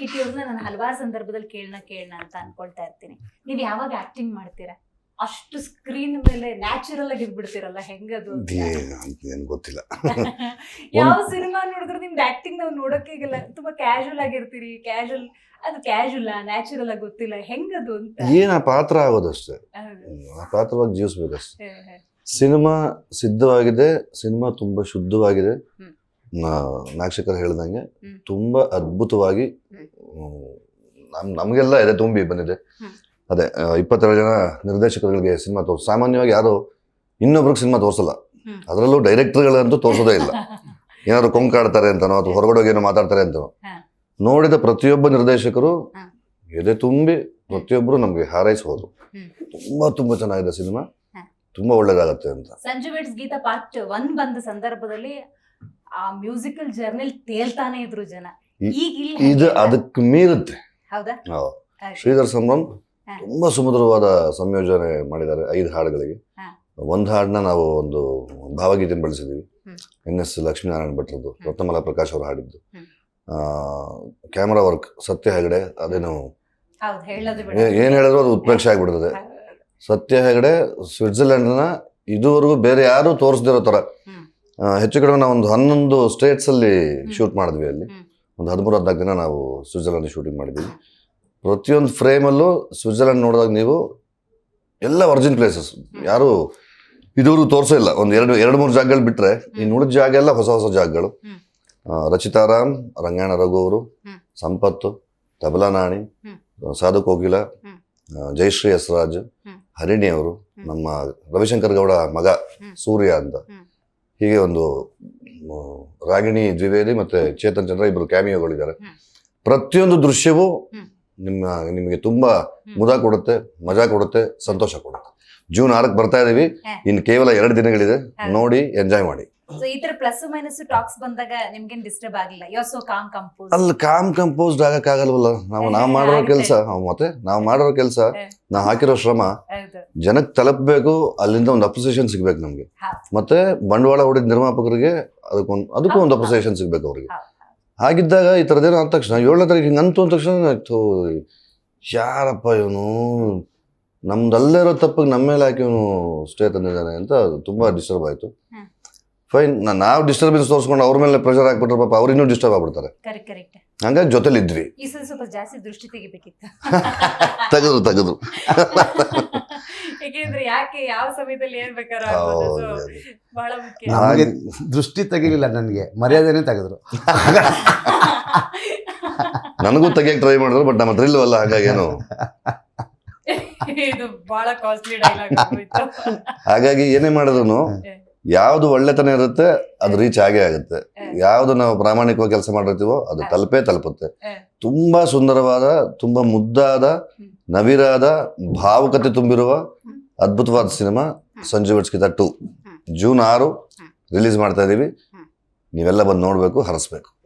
ಕಿಟ್ಟಿ ಅವ್ರನ್ನ ನಾನು ಹಲವಾರು ಸಂದರ್ಭದಲ್ಲಿ ಕೇಳಣ ಕೇಳಣ ಅಂತ ಅನ್ಕೊಳ್ತಾ ಇರ್ತೀನಿ. ನೀವ್ ಯಾವಾಗ ಆಕ್ಟಿಂಗ್ ಮಾಡ್ತೀರಾ? ಅಷ್ಟು ಸ್ಕ್ರೀನ್ ಮೇಲೆ ನ್ಯಾಚುರಲ್ ಆಗಿ ಇದ್ಬಿಡ್ತೀರಲ್ಲ ಹೆಂಗದು ಅಂತ. ಏನು ಗೊತ್ತಿಲ್ಲ. ಯಾವ ಸಿನಿಮಾ ನೋಡಿದ್ರು ನಿಮ್ದು ಆಕ್ಟಿಂಗ್ ನಾವು ನೋಡೋಕೆ ಈಗಲ್ಲ ತುಂಬಾ ಕ್ಯಾಶುವಲ್ ಆಗಿರ್ತೀರಿ ಕ್ಯಾಶುವಲ್ ಅದು ಕ್ಯಾಶುವಲ್ ನ್ಯಾಚುರಲ್ ಆಗಿ ಗೊತ್ತಿಲ್ಲ ಹೆಂಗದು ಅಂತ? ಏನ್ ಆ ಪಾತ್ರ ಆಗೋದಷ್ಟೇ? ಆ ಪಾತ್ರವಾಗಿ ಜೀವಿಸ್ಬೇಕಷ್ಟೇ. ಸಿನಿಮಾ ಸಿದ್ಧವಾಗಿದೆ ಸಿನಿಮಾ ತುಂಬಾ ಶುದ್ಧವಾಗಿದೆ. ಹ್ಮ್. ನಾ- ನಾಕ್ಷಕರು ಹೇಳ್ದಂಗೆ. ತುಂಬಾ ಅದ್ಭುತವಾಗಿ ನಮ್ ನಮಗೆಲ್ಲ ಇದೆ ತುಂಬಿ ಬಂದಿದೆ. ಅದೇ ಇಪ್ಪತ್ತೆರಡು ಜನ ನಿರ್ದೇಶಕರುಗಳಿಗೆ ಸಿನಿಮಾ ತೋರ್ಸ್ ಸಾಮಾನ್ಯವಾಗಿ ಯಾರು ಇನ್ನೊಬ್ರಿಗೆ ಸಿನಿಮಾ ತೋರಿಸಲ್ಲ. ಅದರಲ್ಲೂ ಡೈರೆಕ್ಟರ್ಗಳಂತೂ ತೋರಿಸೋದೇ ಇಲ್ಲ ಏನಾದ್ರು ಕೊಂಕಾಡ್ತಾರೆ ಅಂತನೋ ಅಥವಾ ಹೊರಗಡೆ ಹೋಗಿ ಏನೋ ಮಾತಾಡ್ತಾರೆ ಅಂತನೋ ನೋಡಿದ ಪ್ರತಿಯೊಬ್ಬ ನಿರ್ದೇಶಕರು. ಎದೆ ತುಂಬಿ ಪ್ರತಿಯೊಬ್ಬರು ನಮಗೆ ಹಾರೈಸಬಹುದು. ತುಂಬಾ ತುಂಬಾ ಚೆನ್ನಾಗಿದೆ ಸಿನಿಮಾ ತುಂಬಾ ಒಳ್ಳೇದಾಗತ್ತೆ ಅಂತ ಸಂಜು ಗೀತಾ ಪಾರ್ಟ್ ಒನ್ ಬಂದ ಸಂದರ್ಭದಲ್ಲಿ ಆ ಮ್ಯೂಸಿಕಲ್ ಜರ್ನಿಲ್ ತೇಲ್ತಾನೆ ಇದ್ರು ಜನ. ಈಗ ಇದು ಅದಕ್ಕೆ ಮೀರುತ್ತೆ ಹೌದಾ. ಶ್ರೀಧರ್ ಸಂಭ್ರಮ್ ತುಂಬಾ ಸುಮಧುರವಾದ ಸಂಯೋಜನೆ ಮಾಡಿದ್ದಾರೆ ಐದು ಹಾಡುಗಳಿಗೆ. ಒಂದು ಹಾಡನ್ನ ನಾವು ಒಂದು ಭಾವಗೀತೆ ಬಳಸಿದೀವಿ. ಎನ್ ಎಸ್ ಲಕ್ಷ್ಮೀನಾರಾಯಣ ಭಟ್ರದ್ದು ರತ್ನಮಲ ಪ್ರಕಾಶ್ ಅವರು ಹಾಡಿದ್ದು. ಕ್ಯಾಮರಾ ವರ್ಕ್ ಸತ್ಯ ಹೆಗಡೆ ಅದೇನು ಏನ್ ಹೇಳಿದ್ರು ಅದು ಉತ್ಪ್ರೇಕ್ಷೆ ಆಗ್ಬಿಡ್ತದೆ. ಸತ್ಯ ಹೆಗಡೆ ಸ್ವಿಟ್ಜರ್ಲೆಂಡ್ನ ಇದುವರೆಗೂ ಬೇರೆ ಯಾರು ತೋರಿಸ್ದಿರೋ ತರ ಹೆಚ್ಚು ಕಡಿಮೆ ನಾವು ಒಂದು ಹನ್ನೊಂದು ಸ್ಟೇಟ್ಸ್ ಅಲ್ಲಿ ಶೂಟ್ ಮಾಡಿದ್ವಿ ಅಲ್ಲಿ. ಒಂದು ಹದಿಮೂರು ಹದಿನಾಲ್ಕು ದಿನ ನಾವು ಸ್ವಿಟ್ಜರ್ಲೆಂಡ್ ಶೂಟಿಂಗ್ ಮಾಡಿದ್ವಿ. ಪ್ರತಿಯೊಂದು ಫ್ರೇಮಲ್ಲೂ ಸ್ವಿಟ್ಜರ್ಲೆಂಡ್ ನೋಡಿದಾಗ ನೀವು ಎಲ್ಲ ಒರಿಜಿನ್ ಪ್ಲೇಸಸ್ ಯಾರು ಇದುವರೆಗೂ ತೋರಿಸೋ ಇಲ್ಲ. ಒಂದು ಎರಡು ಎರಡು ಮೂರು ಜಾಗಗಳು ಬಿಟ್ಟರೆ ಇನ್ನು ಉಳಿದ ಜಾಗ ಎಲ್ಲ ಹೊಸ ಹೊಸ ಜಾಗಗಳು. ರಚಿತಾ ರಾಮ್ ರಚಿತಾರಾಮ್ ರಂಗಾಯಣ ರಘು ಅವರು ಸಂಪತ್ತು ತಬಲಾ ನಾಣಿ ಸಾಧು ಕೋಗಿಲ ಜಯಶ್ರೀ ಎಸ್ರಾಜ್ ಹ್ಮ್. ಹರಿಣಿ ಅವರು ನಮ್ಮ ರವಿಶಂಕರ್ ಗೌಡ ಮಗ ಸೂರ್ಯ ಅಂತ. ಹೀಗೆ ಒಂದು ರಾಗಿಣಿ ದ್ವಿವೇದಿ ಮತ್ತೆ ಚೇತನ್ ಚಂದ್ರ ಇಬ್ಬರು ಕ್ಯಾಮಿಯೋಗಳಿದ್ದಾರೆ. ಪ್ರತಿಯೊಂದು ದೃಶ್ಯವೂ ನಿಮ್ಮ ನಿಮಗೆ ತುಂಬಾ ಮುದ ಕೊಡುತ್ತೆ ಮಜಾ ಕೊಡುತ್ತೆ ಸಂತೋಷ ಕೊಡುತ್ತೆ. ಜೂನ್ ಆರಕ್ಕೆ ಬರ್ತಾ ಇದೀವಿ. ಇನ್ನು ಕೇವಲ ಎರಡು ದಿನಗಳಿದೆ. ನೋಡಿ ಎಂಜಾಯ್ ಮಾಡಿ. ಸೊ ಈ ತರ ಪ್ಲಸ್ ಮೈನಸ್ ಟಾಕ್ಸ್ ಬಂದಾಗ ನಿಮ್ಗೇನ್ ಡಿಸ್ಟರ್ಬ್ ಆಗಿಲ್ಲ. ಯು ಸೋ ಕಾಮ್ ಕಂಪೋಸ್ ಅಲ್ಲಿ ಕಾಮ್ ಕಂಪೋಸ್ಡ್ ಆಗಕ್ಕಾಗಲ್ವಲ್ಲ. ನಾವು ನಾವು ಏ, ಮಾಡಿರೋ ಕೆಲಸ ಮತ್ತೆ ನಾವು ಮಾಡಿರೋ ಕೆಲಸ ಏ. ನಾವು ಹಾಕಿರೋ ಶ್ರಮ ಜನಕ್ಕೆ ತಲುಪಬೇಕು ಅಲ್ಲಿಂದ ಒಂದು ಅಪ್ರಿಸಿಯೇಷನ್ ಸಿಗ್ಬೇಕು ನಮ್ಗೆ. ಮತ್ತೆ ಬಂಡವಾಳ ಹೂಡಿದ ನಿರ್ಮಾಪಕರಿಗೆ ಅದಕ್ಕೊಂದು ಅದಕ್ಕೂ ಒಂದು. ಅಪ್ರಿಸಿಯೇಷನ್ ಸಿಗ್ಬೇಕು ಅವ್ರಿಗೆ. ಹಾಗಿದ್ದಾಗ ಈ ಥರದ್ದೇನೋ ಅಂದ ತಕ್ಷಣ ಏಳನೇ ತಾರೀಕು ಹಿಂಗೆ ಅಂತು ಅಂದ ತಕ್ಷಣ ಆಯ್ತು. ಯಾರಪ್ಪ ಇವನು? ನಮ್ದಲ್ಲೇ ಇರೋ ತಪ್ಪಿಗೆ ನಮ್ಮ ಮೇಲೆ ಹಾಕಿ ಇವನು ಸ್ಟೇ ತಂದಿದ್ದಾನೆ ಅಂತ ತುಂಬಾ ಡಿಸ್ಟರ್ಬ್ ಆಯ್ತು. ಫೈನ್ ನಾವು ಡಿಸ್ಟರ್ಬೆನ್ಸ್ ತೋರಿಸ್ಕೊಂಡು ಅವ್ರ ಮೇಲೆ ಪ್ರೆಷರ್ ಹಾಕ್ಬಿಟ್ರೆ ಪಾಪ ಅವ್ರು ಇನ್ನೂ ಡಿಸ್ಟರ್ಬ್ ಆಗ್ಬಿಡ್ತಾರೆ. ಕರೆಕ್ಟ್ ಕರೆಕ್ಟ್ ಹಂಗಾಗಿ ಜೊತೆಲಿದ್ವಿ. ಈ ಸಲ ಸ್ವಲ್ಪ ಜಾಸ್ತಿ ದೃಷ್ಟಿ ತೆಗಿಬೇಕಿತ್ತು. ತೆಗೆದ್ರು ತೆಗೆದ್ರು. ಯಾಕೆಂದ್ರೆ ಯಾಕೆ ಯಾವ ಸಮಯದಲ್ಲಿ ಏನ್ ಬೇಕಾದ್ರೂ ಆಗ್ಬೋದು ಹೌದು, So, ಹೌದು. ಬಹಳ ಮುಖ್ಯ. ನಮಗೆ ದೃಷ್ಟಿ ತೆಗಿಲಿಲ್ಲ ನನಗೆ ಮರ್ಯಾದೆನೇ ತೆಗೆದ್ರು. ನನಗೂ ತೆಗಿಯಕ್ಕೆ ಟ್ರೈ ಮಾಡಿದ್ರು ಬಟ್ ನಮ್ಮ ಹತ್ರ ಇಲ್ವಲ್ಲ ಹಾಗಾಗಿ ಏನು? ಇದು ಬಹಳ ಕಾಸ್ಟ್ಲಿ ಡೈಲಾಗ್ ಆಗೋಯ್ತು ಹಾಗಾಗಿ ಏನೇ ಮಾಡಿದ್ರು ಯಾವ್ದು ಒಳ್ಳೆತನ ಇರುತ್ತೆ ಅದು ರೀಚ್ ಆಗೇ ಆಗುತ್ತೆ. ಯಾವುದು ನಾವು ಪ್ರಾಮಾಣಿಕವಾಗಿ ಕೆಲಸ ಮಾಡಿರ್ತೀವೋ ಅದು ತಲುಪೇ ತಲುಪುತ್ತೆ. ತುಂಬಾ ಸುಂದರವಾದ ತುಂಬಾ ಮುದ್ದಾದ ನವಿರಾದ ಭಾವುಕತೆ ತುಂಬಿರುವ ಅದ್ಭುತವಾದ ಸಿನಿಮಾ ಸಂಜು ವಿಟ್ಸ್ಕಿತ ಟು. ಜೂನ್ ಆರು. ರಿಲೀಸ್ ಮಾಡ್ತಾ ಇದೀವಿ. ನೀವೆಲ್ಲ ಬಂದು ನೋಡಬೇಕು ಹರಸ್ಬೇಕು.